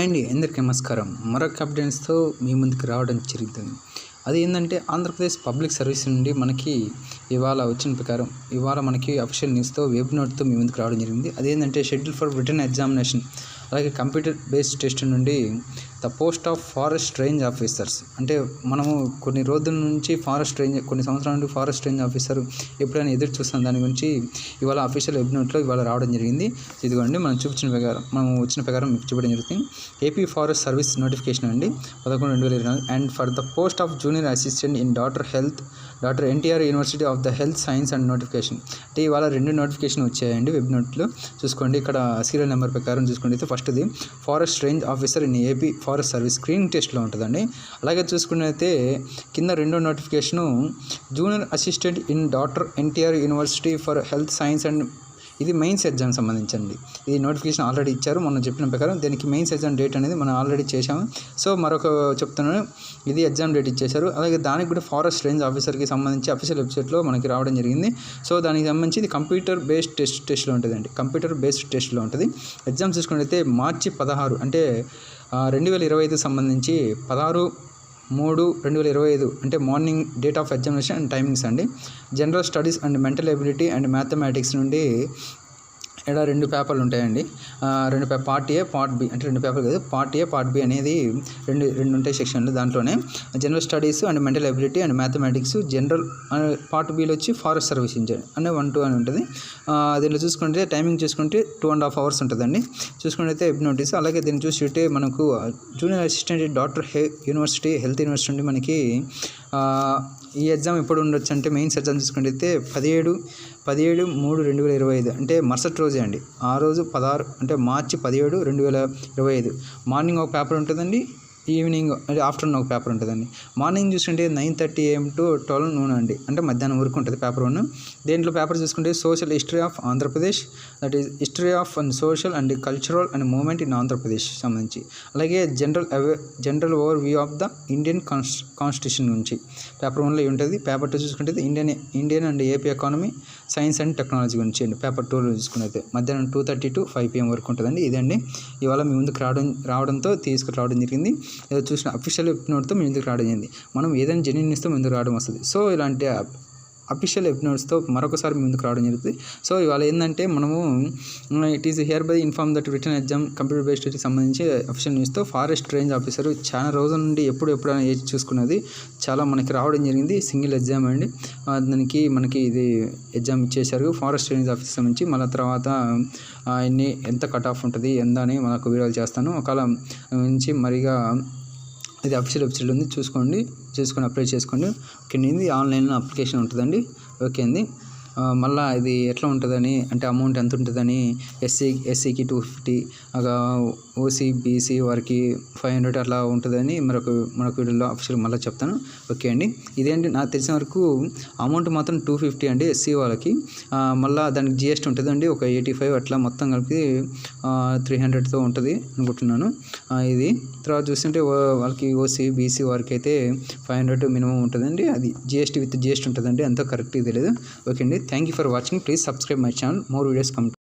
Hi అండి అందరికీ నమస్కారం. మరొక అప్డేట్స్తో మీ ముందుకు రావడం జరుగుతుంది. అది ఏంటంటే ఆంధ్రప్రదేశ్ పబ్లిక్ సర్వీస్ నుండి మనకి ఇవాళ వచ్చిన ప్రకారం ఇవాళ మనకి అఫీషియల్ న్యూస్తో వెబ్ నోట్తో మీ ముందుకు రావడం జరిగింది. అదేంటంటే షెడ్యూల్ ఫర్ రిటర్న్ ఎగ్జామినేషన్ అలాగే కంప్యూటర్ బేస్డ్ టెస్ట్ నుండి the post of forest range officers. అంటే మనము కొన్ని రోజుల నుంచి ఫారెస్ట్ రేంజ్ కొన్ని సంవత్సరాల నుండి ఫారెస్ట్ రేంజ్ ఆఫీసర్ ఎప్పుడైనా ఎదురు చూస్తాం దాని గురించి ఇవాళ అఫీషియల్ వెబ్ నోట్లో ఇవాళ రావడం జరిగింది. ఇదిగోండి మనం చూపించిన ప్రకారం మనం వచ్చిన ప్రకారం మీకు చూపడం జరుగుతుంది. ఏపీ ఫారెస్ట్ సర్వీస్ నోటిఫికేషన్ అండి. పదకొండు రెండు వేల ఇరవై నాలుగు. And for the post of junior assistant in doctor health doctor NTR university of the health science and notification. అంటే ఇవాళ రెండు నోటిఫికేషన్ వచ్చాయండి వెబ్ నోట్లో చూసుకోండి ఇక్కడ సీరియల్ నెంబర్ ప్రకారం చూసుకోండి. అయితే ఫస్ట్ది forest range officer in AP forest service screening టెస్ట్లో ఉంటుందండి. అలాగే చూసుకున్నైతే కింద రెండో notification junior assistant in doctor NTR university for health science and ఇది మెయిన్స్ ఎగ్జామ్ సంబంధించింది. ఇది నోటిఫికేషన్ ఆల్రెడీ ఇచ్చారు మొన్న చెప్పిన ప్రకారం దీనికి మెయిన్స్ ఎగ్జామ్ డేట్ అనేది మనం ఆల్రెడీ చేశాము. సో మరొక చెప్తున్నాను ఇది ఎగ్జామ్ డేట్ ఇచ్చేశారు. అలాగే దానికి కూడా ఫారెస్ట్ రేంజ్ ఆఫీసర్కి సంబంధించి అఫీషియల్ వెబ్సైట్లో మనకి రావడం జరిగింది. సో దానికి సంబంధించి ఇది కంప్యూటర్ బేస్డ్ టెస్ట్ టెస్ట్లో ఉంటుందండి. కంప్యూటర్ బేస్డ్ టెస్ట్లో ఉంటుంది. ఎగ్జామ్ చూసుకున్నట్లయితే మార్చి పదహారు అంటే రెండు వేల ఇరవై ఐదు సంబంధించి పదహారు మూడు రెండు వేల ఇరవై ఐదు అంటే morning date of examination and timings అండి. General studies and mental ability and mathematics నుండి ఇక్కడ రెండు పేపర్లు ఉంటాయండి. రెండు పే పార్ట్ ఏ పార్ట్ బి అంటే రెండు పేపర్లు కాదు. పార్ట్ ఏ పార్ట్ బి అనేది రెండు రెండు ఉంటాయి సెక్షన్లు దాంట్లోనే. General studies and mental ability and mathematics general part below వచ్చి ఫారెస్ట్ సర్వీస్ ఇంజన్ అనే వన్ టూ అని ఉంటుంది. దీనిలో చూసుకుంటే టైమింగ్ చూసుకుంటే టూ అండ్ హాఫ్ అవర్స్ ఉంటుందండి. చూసుకుంటే వెబ్ నోటీస్ అలాగే దీన్ని చూసుకుంటే మనకు జూనియర్ అసిస్టెంట్ డాక్టర్ హె యూనివర్సిటీ హెల్త్ యూనివర్సిటీ నుండి మనకి ఈ ఎగ్జామ్ ఎప్పుడు ఉండొచ్చు అంటే మెయిన్స్ ఎగ్జామ్ చూసుకుంటే పదిహేడు పదిహేడు మూడు రెండు వేల ఇరవై ఐదు. అంటే మరుసటి రోజే అండి. ఆ రోజు పదహారు అంటే మార్చి పదిహేడు రెండు వేల ఇరవై ఐదు. మార్నింగ్ ఒక పేపర్ ఉంటుందండి. ఈవినింగ్ అంటే ఆఫ్టర్నూన్ ఒక పేపర్ ఉంటుందండి. మార్నింగ్ చూసుకుంటే nine thirty AM to twelve noon అండి. అంటే మధ్యాహ్నం వరకు ఉంటుంది పేపర్ వన్. దేంట్లో పేపర్ చూసుకుంటే social history of Andhra Pradesh that is history of and social and cultural and movement in Andhra Pradesh సంబంధించి. అలాగే జనరల్ అవే general overview of the Indian cons constitution నుంచి. పేపర్ వన్లో ఉంటుంది పేపర్ టూ చూసుకుంటే Indian Indian and AP economy science and technology గురించి అండి. Paper టూలో చూసుకున్నైతే మధ్యాహ్నం two thirty to five PM వరకు ఉంటుందండి. ఇదండి. ఇవాళ మీ ముందుకు రావడం రావడంతో తీసుకురావడం జరిగింది. ఏదో చూసిన అఫీషియల్ నోట్తో మీ ముందుకు రావడం జరిగింది మనం ఏదైనా జెన్యున్ ఇస్తే ముందుకు రావడం వస్తుంది? సో ఇలాంటి అఫీషియల్ నోట్స్తో మరొకసారి మీ ముందుకు రావడం జరుగుతుంది. సో ఇవాళ ఏంటంటే మనము it is hereby inform that written exam computer బేస్డ్కి సంబంధించి అఫీషియల్ న్యూస్తో ఫారెస్ట్ రేంజ్ ఆఫీసర్ చాలా రోజుల నుండి ఎప్పుడు ఎప్పుడైనా ఏజ్ చూసుకున్నది. చాలా మనకి రావడం జరిగింది. సింగిల్ ఎగ్జామ్ అండి. దానికి మనకి ఇది ఎగ్జామ్ ఇచ్చేసారు ఫారెస్ట్ రేంజ్ ఆఫీసర్ నుంచి మళ్ళీ తర్వాత ఎన్ని ఎంత కట్ ఆఫ్ ఉంటుంది ఎంత అని మనకు వీడియోలు చేస్తాను. ఒకవేళ నుంచి మరిగా ఇది అఫీషియల్ వెబ్సైట్ ఉంది. చూసుకోండి. చూసుకొని అప్లై చేసుకోండి. ఓకే ఇది ఆన్లైన్లో అప్లికేషన్ ఉంటుందండి. ఓకే అండి. మళ్ళీ ఇది ఎట్లా ఉంటుందని అంటే అమౌంట్ ఎంత ఉంటుందని ఎస్సీ ఎస్సీకి టూ ఫిఫ్టీ ఓసీ బీసీ వారికి ఫైవ్ హండ్రెడ్ అట్లా ఉంటుందని మరొక మరొక వీడియోలో అఫీషియల్ మళ్ళీ చెప్తాను. ఓకే అండి. ఇదేంటి? నాకు తెలిసిన వరకు అమౌంట్ మాత్రం టూ ఫిఫ్టీ అండి ఎస్సీ వాళ్ళకి. మళ్ళీ దానికి జిఎస్టీ ఉంటుందండి. ఒక ఎయిటీ ఫైవ్ అట్లా మొత్తం కలిపి త్రీ హండ్రెడ్తో ఉంటుంది అనుకుంటున్నాను. ఇది తర్వాత చూస్తుంటే వాళ్ళకి ఓసీ బీసీ వారికి అయితే ఫైవ్ హండ్రెడ్ మినిమం ఉంటుందండి. అది జిఎస్టీ విత్ జిఎస్టీ ఉంటుందండి. అంతా కరెక్ట్ తెలియదు ఓకే అండి. Thank you for watching please subscribe my channel more videos come